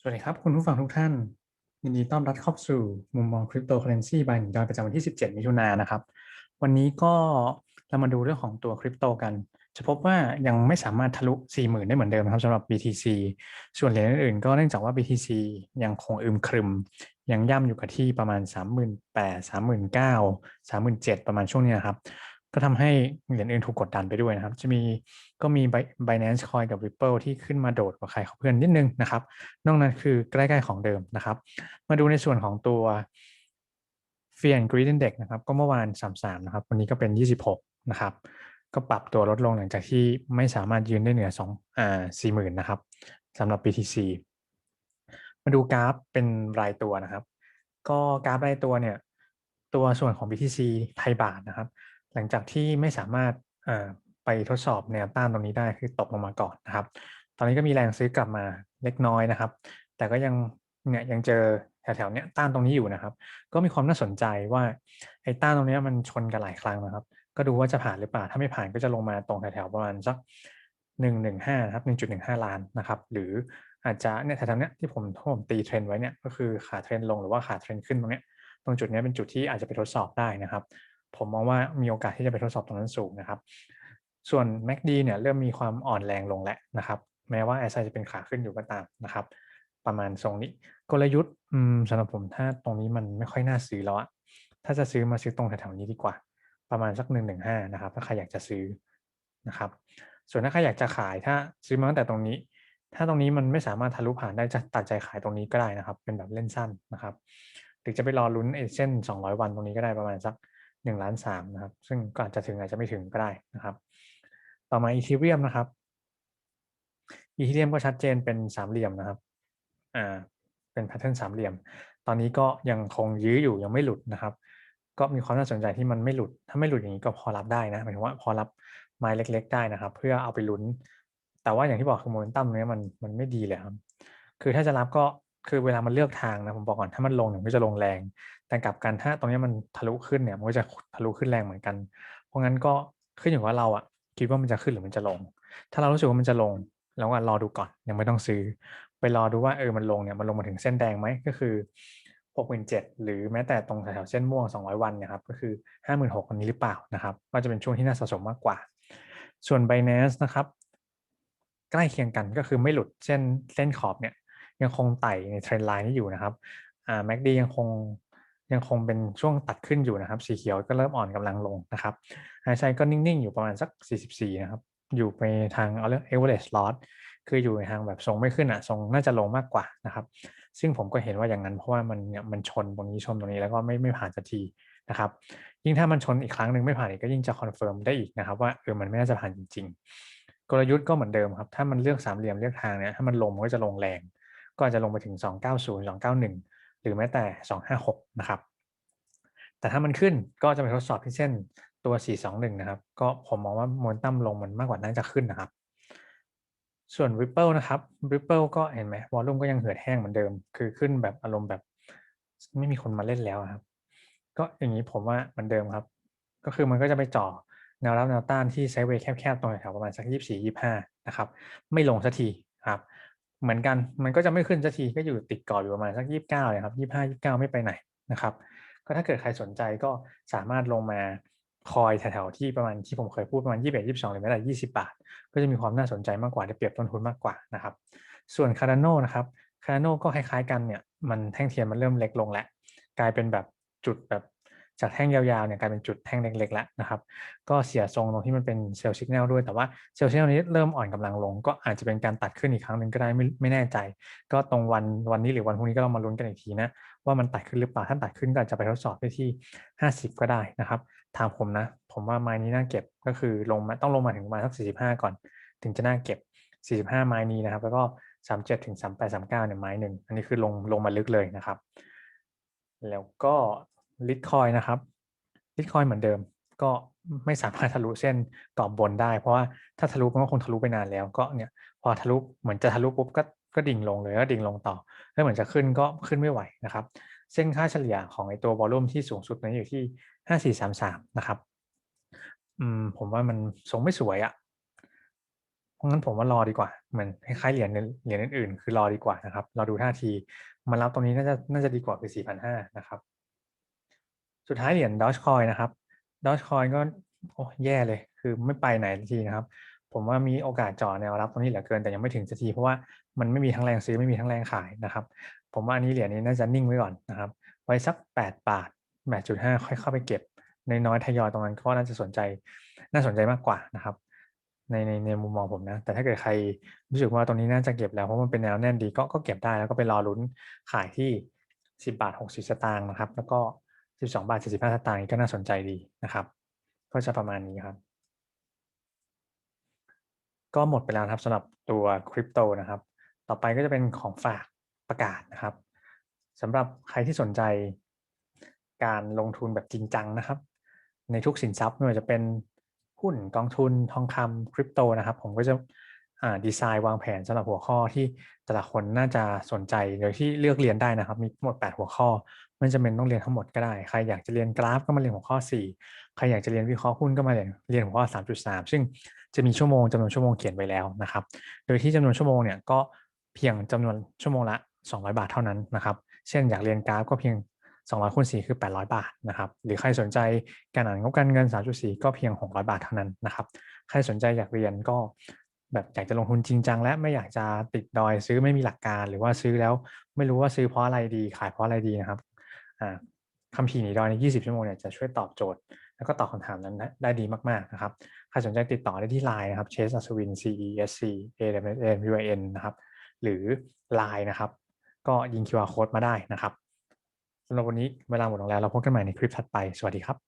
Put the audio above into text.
สวัสดีครับ คุณผู้ฟังทุกท่าน ยินดีต้อนรับเข้าสู่มุมมองคริปโตเคอเรนซีบายหนึ่งดอยประจำวันที่ 17 มิถุนายนนะครับ วันนี้ก็เรามาดูเรื่องของตัวคริปโตกัน จะพบว่ายังไม่สามารถทะลุ 40,000 ได้เหมือนเดิมนะครับสำหรับ BTC ส่วนเหรียญอื่นๆก็เนื่องจากว่า BTC ยังคงอึมครึม ยังย่ำอยู่กับที่ประมาณ 38,000 39,000 37,000 ประมาณช่วงนี้นะครับ ก็ทำให้เหรียญอื่นถูกกดดันไปด้วยนะครับ จะมีก็มี Binance Coin กับ Ripple ที่ขึ้นมาโดดกว่าใครเขาเพื่อนนิดนึงนะครับ นอกนั้นคือใกล้ๆของเดิมนะครับ มาดูในส่วนของตัว Fear and Greed Index นะครับ ก็เมื่อวาน 33 นะครับ วันนี้ก็เป็น 26 นะครับ ก็ปรับตัวลดลงหลังจากที่ไม่สามารถยืนได้เหนือ2อ่า40,000 นะครับสำหรับ BTC มาดูกราฟเป็นรายตัวนะครับ ก็กราฟรายตัวเนี่ย ตัวส่วนของ BTC ไทยบาทนะครับ หลังจากที่ไม่สามารถไปทดสอบแนวต้านตรงนี้ได้คือตกลงมาก่อนนะครับ ตอนนี้ก็มีแรงซื้อกลับมาเล็กน้อยนะครับ แต่ก็ยังเนี่ยยังเจอแถวๆเนี้ยต้านตรงนี้อยู่นะครับ ก็มีความน่าสนใจว่าไอ้ต้านตรงนี้มันชนกันหลายครั้งนะครับ ก็ดูว่าจะผ่านหรือเปล่า ถ้าไม่ผ่านก็จะลงมาตรงแถวๆประมาณสักหนึ่งหนึ่งห้าครับหนึ่งจุดหนึ่งห้าล้านนะครับ หรืออาจจะเนี่ยแถวๆเนี้ยที่ผมทผมตีเทรนไว้เนี่ยก็คือขาเทรนลงหรือว่าขาเทรนขึ้นตรงเนี้ยตรงจุดนี้เป็นจุดที่อาจจะไปทดสอบได้นะครับ ผมมองว่ามีโอกาสที่จะไปทดสอบตรงนั้นสูงนะครับ ส่วน MACD เนี่ยเริ่มมีความอ่อนแรงลงแล้วนะครับ แม้ว่า RSI จะเป็นขาขึ้นอยู่ก็ตามนะครับ ประมาณทรงนี้ กลยุทธ์สำหรับผมถ้าตรงนี้มันไม่ค่อยน่าซื้อแล้วอะถ้าจะซื้อมาซื้อตรงแถวๆนี้ดีกว่า ประมาณสักหนึ่งหนึ่งห้านะครับ ถ้าใครอยากจะซื้อนะครับ ส่วนถ้าใครอยากจะขายถ้าซื้อมาตั้งแต่ตรงนี้ ถ้าตรงนี้มันไม่สามารถทะลุผ่านได้จะตัดใจขายตรงนี้ก็ได้นะครับ เป็นแบบเล่นสั้นนะครับ หรือจะไปรอลุ้นเส้น200 วันตรงนี้ก็ได้ประมาณสัก 1ล้าน3นะครับ ซึ่งก็อาจจะถึงอาจจะไม่ถึงก็ได้นะครับ ต่อมาอีเทเรียมนะครับอีเทเรียมก็ชัดเจนเป็นสามเหลี่ยมนะครับอ่าเป็นแพทเทิร์นสามเหลี่ยม ตอนนี้ก็ยังคงยื้ออยู่ยังไม่หลุดนะครับ ก็มีความน่าสนใจที่มันไม่หลุด ถ้าไม่หลุดอย่างนี้ก็พอรับได้นะหมายถึงว่าพอรับไม้เล็ก ๆ ได้นะครับ เพื่อเอาไปลุ้น แต่ว่าอย่างที่บอกคือโมเมนตัมเนี้ยมันมันไม่ดีเลยครับคือถ้าจะรับก็ คือเวลามันเลือกทางนะผมบอกก่อนถ้ามันลงเนี่ยก็จะลงแรง แต่กลับกันถ้าตรงนี้มันทะลุขึ้นเนี่ยมันก็จะทะลุขึ้นแรงเหมือนกัน เพราะงั้นก็ขึ้นอยู่ว่าเราอะคิดว่ามันจะขึ้นหรือมันจะลง ถ้าเรารู้สึกว่ามันจะลงเราก็รอดูก่อนยังไม่ต้องซื้อ ไปรอดูว่าเออมันลงเนี่ยมันลงมาถึงเส้นแดงไหมก็คือ6 7 0 0 0หรือแม้แต่ตรงแถวเส้นม่วง 200 วันนะครับก็คือ 56,000วันนี้หรือเปล่านะครับ ก็จะเป็นช่วงที่น่าสะสมมากกว่า ส่วน Binance นะครับ ใกล้เคียงกันก็คือไม่หลุดเส้นเส้นขอบเนี่ย ยังคงไต่ในเทรนไลน์นี้อยู่นะครับอ่า MACD ยังคงยังคงเป็นช่วงตัดขึ้นอยู่นะครับ สีเขียวก็เริ่มอ่อนกำลังลงนะครับไฮไซก็นิ่ง ๆ อยู่ประมาณสัก 44 นะครับ อยู่ไปทางเอาเรื่อง average loss คืออยู่ในทางแบบทรงไม่ขึ้นอะทรงน่าจะลงมากกว่านะครับ ซึ่งผมก็เห็นว่าอย่างนั้นเพราะว่ามันเนี่ยมันชนตรงนี้ชนตรงนี้แล้วก็ไม่ไม่ผ่านสักทีนะครับยิ่งถ้ามันชนอีกครั้งหนึ่งไม่ผ่านอีกก็ยิ่งจะคอนเฟิร์มได้อีกนะครับว่าเออมันไม่น่าจะผ่านจริง ๆ กลยุทธ์ก็เหมือนเดิมครับถ้ามันเลือกสามเหลี่ยมเลือกทางเนี่ยถ้ามันลงมันก็จะลงแรง ก็จะลงไปถึง 290 291 หรือแม้แต่ 256 นะครับ แต่ถ้ามันขึ้นก็จะไปทดสอบที่เส้นตัว 421 นะครับ ก็ผมมองว่าโมเมนตัมลงมันมากกว่าน่าจะขึ้นนะครับ ส่วน Ripple นะครับ Ripple ก็เห็นไหมวอลลุ่มก็ยังเหือดแห้งเหมือนเดิม คือขึ้นแบบอารมณ์แบบไม่มีคนมาเล่นแล้วครับ ก็อย่างนี้ผมว่าเหมือนเดิมครับ ก็คือมันก็จะไปจ่อแนวรับแนวต้านที่ไซด์เวย์แคบๆตรงแถวประมาณสัก 24 25 นะครับ ไม่ลงสักทีครับ เหมือนกันมันก็จะไม่ขึ้นสักทีก็อยู่ติดกรอบอยู่ประมาณสัก29เก้าเลยครับ25 29ไม่ไปไหนนะครับ ก็ถ้าเกิดใครสนใจก็สามารถลงมาคอยแถวๆที่ประมาณที่ผมเคยพูดประมาณ21 22หรือแม้แต่20บาท ก็จะมีความน่าสนใจมากกว่าได้เปรียบต้นทุนมากกว่านะครับ ส่วนคาร์ดานนะครับคาร์ดานก็คล้ายๆกันเนี่ยมันแท่งเทียนมันเริ่มเล็กลงแล้วกลายเป็นแบบจุดแบบ จากแท่งยาวๆเนี่ยกลายเป็นจุดแท่งเล็กๆแล้วนะครับก็เสียทรงตรงที่มันเป็นเซลล์ชิกแนลด้วยแต่ว่าเซลล์ชิกแนลนี้เริ่มอ่อนกำลังลง ก็อาจจะเป็นการตัดขึ้นอีกครั้งหนึ่งก็ได้ไม่ไม่แน่ใจ ก็ตรงวันวันนี้หรือวันพรุ่งนี้ก็ลองมาลุ้นกันอีกทีนะว่ามันตัดขึ้นหรือเปล่าถ้าตัดขึ้นก็อาจจะไปทดสอบได้ที่ 50 ก็ได้นะครับทางผมนะ ผมว่าไม้นี้น่าเก็บก็คือลงมาต้องลงมาถึงประมาณสัก45 ก่อน ถึงจะน่าเก็บ 45 ไม้นี้นะครับ แล้วก็ 37ถึง38 39เนี่ยไม้หนึ่งอันนี้คือลงลงมาลึกเลยนะครับ แล้วก็ ลิทคอยนะครับลิทคอยเหมือนเดิม ก็ไม่สามารถทะลุเส้นกรอบบนได้ เพราะว่าถ้าทะลุมันก็คงทะลุไปนานแล้ว ก็เนี่ยพอทะลุเหมือนจะทะลุปุ๊บก็ก็ดิ่งลงเลยก็ดิ่งลงต่อ แล้วเหมือนจะขึ้นก็ขึ้นไม่ไหวนะครับ เส้นค่าเฉลี่ยของไอตัววอลลุ่มที่สูงสุดนั้นอยู่ที่ห้าสี่สามสามนะครับอืมผมว่ามันทรงไม่สวยอะ่ะเพราะงั้นผมว่ารอดีกว่าเหมือนคล้ายๆเหรียญเหรียญอื่นๆ คือรอดีกว่านะครับ เรอดูท่าทีมารับตรงนี้น่าจะน่าจะดีกว่าคือ4,500นะครับ สุดท้ายเหรียญ Dogecoin นะครับ Dogecoin ก็โอ้แย่เลย คือไม่ไปไหนทีนะครับ ผมว่ามีโอกาสจ่อแนวรับตรงนี้เหลือเกินแต่ยังไม่ถึงสักทีเพราะว่ามันไม่มีทั้งแรงซื้อไม่มีทั้งแรงขายนะครับ ผมว่าอันนี้เหรียญนี้น่าจะนิ่งไว้ก่อนนะครับ ไว้สัก 8 บาท8.5ค่อยเข้าไปเก็บในน้อยๆทยอยตรงนั้นก็น่าจะสนใจน่าสนใจมากกว่านะครับ ในในในมุมมองผมนะ แต่ถ้าเกิดใครรู้สึกว่าตรงนี้น่าจะเก็บแล้วเพราะมันเป็นแนวแน่นดีก็ก็เก็บได้แล้วก็ไปรอลุ้นขายที่ 10 บาท 60 สตางค์นะครับ แล้วก็ 12บาท75สตางค์ก็น่าสนใจดีนะครับ ก็จะประมาณนี้ครับ ก็หมดไปแล้วครับสำหรับตัวคริปโตนะครับ ต่อไปก็จะเป็นของฝากประกาศนะครับสำหรับใครที่สนใจการลงทุนแบบจริงจังนะครับ ในทุกสินทรัพย์ไม่ว่าจะเป็นหุ้นกองทุนทองคำคริปโตนะครับ ผมก็จะ ดีไซน์วางแผนสำหรับหัวข้อที่แต่ละคนน่าจะสนใจโดยที่เลือกเรียนได้นะครับ มีหมด 8 หัวข้อ ไม่จำเป็นต้องเรียนทั้งหมดก็ได้ ใครอยากจะเรียนกราฟก็มาเรียนหัวข้อ 4 ใครอยากจะเรียนวิเคราะห์หุ้นก็มาเรียนเรียนหัวข้อ 3.3 ซึ่งจะมีชั่วโมงจำนวนชั่วโมงเขียนไว้แล้วนะครับ โดยที่จำนวนชั่วโมงเนี่ยก็เพียงจำนวนชั่วโมงละ 200 บาทเท่านั้นนะครับ เช่นอยากเรียนกราฟก็เพียง200คูณ4คือ 800 บาทนะครับ หรือใครสนใจการอ่านงบการเงิน 3.4 ก็เพียง 600 บาทเท่านั้นนะครับ ใครสนใจอยากเรียนก็ แบบอยากจะลงทุนจริงจัง และไม่อยากจะติดดอยซื้อไม่มีหลักการ หรือว่าซื้อแล้วไม่รู้ว่าซื้อเพราะอะไรดี ขายเพราะอะไรดีนะครับอ่าคำพีหนีดอยใน 20 ชั่วโมงเนี่ยจะช่วยตอบโจทย์ แล้วก็ตอบคำถามนั้นได้ดีมาก ๆ นะครับ ใครสนใจติดต่อได้ที่ Line นะครับ Chase Aswin C E S C A M N U N นะครับ หรือ Line นะครับ ก็ยิง QR code มาได้นะครับสำหรับวันนี้เวลาหมดลงแล้ว เราพบกันใหม่ในคลิปถัดไป สวัสดีครับ